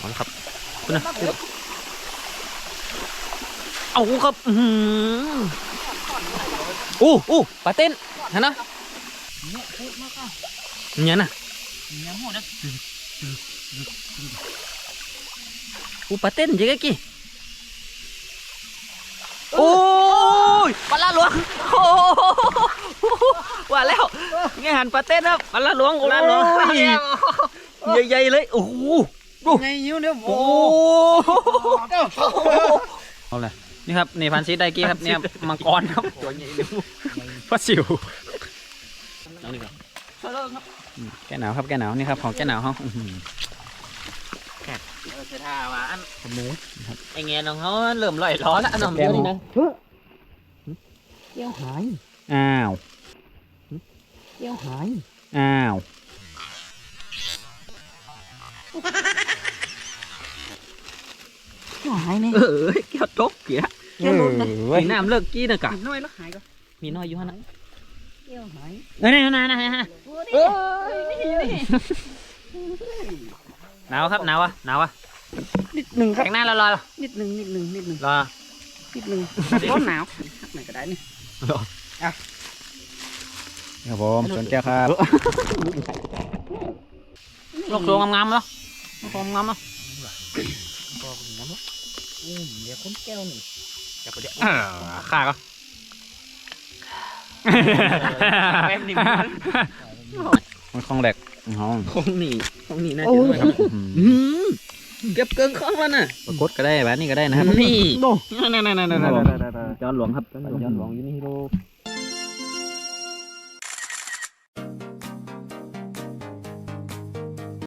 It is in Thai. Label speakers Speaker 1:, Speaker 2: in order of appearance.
Speaker 1: เอาละครับคุณนะเอาครับอื้อหืออู้อู้ปลาเต้นเห็นนะ
Speaker 2: เนี่ยพูดมากอะ
Speaker 1: เนี่ยน่ะ
Speaker 2: เนี่ยหมดนะ
Speaker 1: อู้ปลาเต้นเจ๊กกี้โอ้ยปลาละหลวงโอ้โหว่าแล้วไงหันปลาเต้นครับปลาละหลวงปลาละหลวงใหญ่ๆเลยโอ้โห
Speaker 2: ไงยิ้วเนี่ย
Speaker 1: โอ้
Speaker 2: โอ้
Speaker 1: เอาเลยนี่ครับนี่พันซีไดกี้ครับเนี่ยมังกรครับตัวใหญ่เลยพระสิวเอาดีกว่าอืมแก้หนาวครับแก้หนาวนี่ครับของแก้หนาวเขาอื้อหือ
Speaker 2: เออจะท่าว่าอัน
Speaker 1: หมูไอเงี้ยน้องเขาเริ่มลอยล้อแล้วน้อง
Speaker 2: เดี๋
Speaker 1: เดี
Speaker 2: ย
Speaker 1: ยวว
Speaker 2: นี่
Speaker 1: นี่
Speaker 2: นะ
Speaker 1: นะ
Speaker 2: เฮ้ยเกี้ยวหาย
Speaker 1: อ้าว
Speaker 2: เกี้ยวหาย
Speaker 1: อ้าว
Speaker 2: เกี้ยว หายเนี่ย
Speaker 1: เออแก้วตกเกีย
Speaker 2: แก้วลดนะ
Speaker 1: มีน้ำเลิกกี้นะกะ
Speaker 2: น้อยแล้วหายก็
Speaker 1: มีน้อยอยู่ฮะนะ
Speaker 2: เกี้ยวหาย
Speaker 1: เอ้ยนี่นะนะนะ
Speaker 2: เอ้ยนี่นี่
Speaker 1: หนาวครับหนาวอะหนาวอะ
Speaker 2: นิดหนึ่งครับ
Speaker 1: แข็งหน้าเรารอ
Speaker 2: นิดหนึ่งนิดหนึ่งนิดหนึ่ง
Speaker 1: รอ
Speaker 2: นิดหนึ่งร้อนหนาวไหนก็ได้นี่
Speaker 1: ครับผมชนแก้วครับลกตัวงามๆเนาะลกตัวงามๆเนาะ
Speaker 2: อืมเดี๋ยวคนแก้วนี่
Speaker 1: จับไปเดี๋ยวข้าก็
Speaker 2: แป๊บนึง
Speaker 1: มันคลองแหลกห้อง
Speaker 2: คงหนีคงหนีน่า
Speaker 1: โอ้
Speaker 2: จะ
Speaker 1: ย
Speaker 2: ด้วย
Speaker 1: อืม
Speaker 2: เก็บเกินข้องแล้วน่ะ
Speaker 1: ปรากฏก็ได้แบบนี้ก็ได้นะครับ
Speaker 2: นี่
Speaker 1: โน่
Speaker 2: นั่นนั่นนั่นนั่น
Speaker 1: จอนหลวงครับจอนหลวงอยู่นี่โล